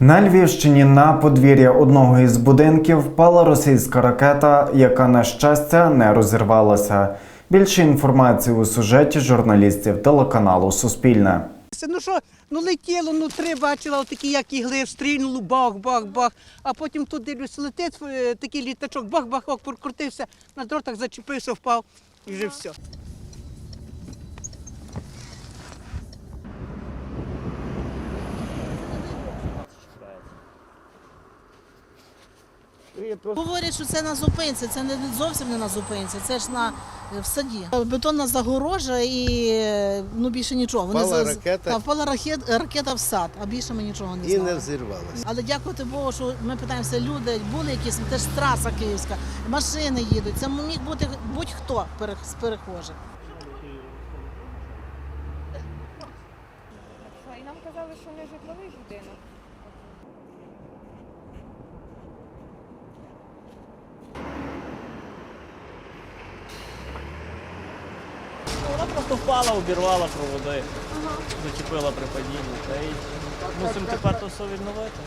На Львівщині на подвір'я одного із будинків впала російська ракета, яка на щастя не розірвалася. Більше інформації у сюжеті журналістів телеканалу Суспільне. Ну що, ну летіло, ну три бачила, отакі як ігли, стрільнуло, бах, бах, бах. А потім тут дивлюсь, летить е, такий літачок, бах, бах, бах, прокрутився, на дротах зачепився, впав і вже все. Говорять, що це на зупинці, це не зовсім не на зупинці, це ж на в саді. Бетонна загорожа і е, ну більше нічого. Впала за- ракета. Та, впала ракет, ракета в сад, а більше ми нічого не і знали. не взірвалася. Але дякувати Богу, що ми питаємося, люди були якісь, теж траса київська, машини їдуть. Це міг бути будь-хто перех- з перехожих. І нам казали, що не житловий будинок. Вона просто впала, обірвала проводи, зачепила при падінні. Та й мусимо тепер то все відновити.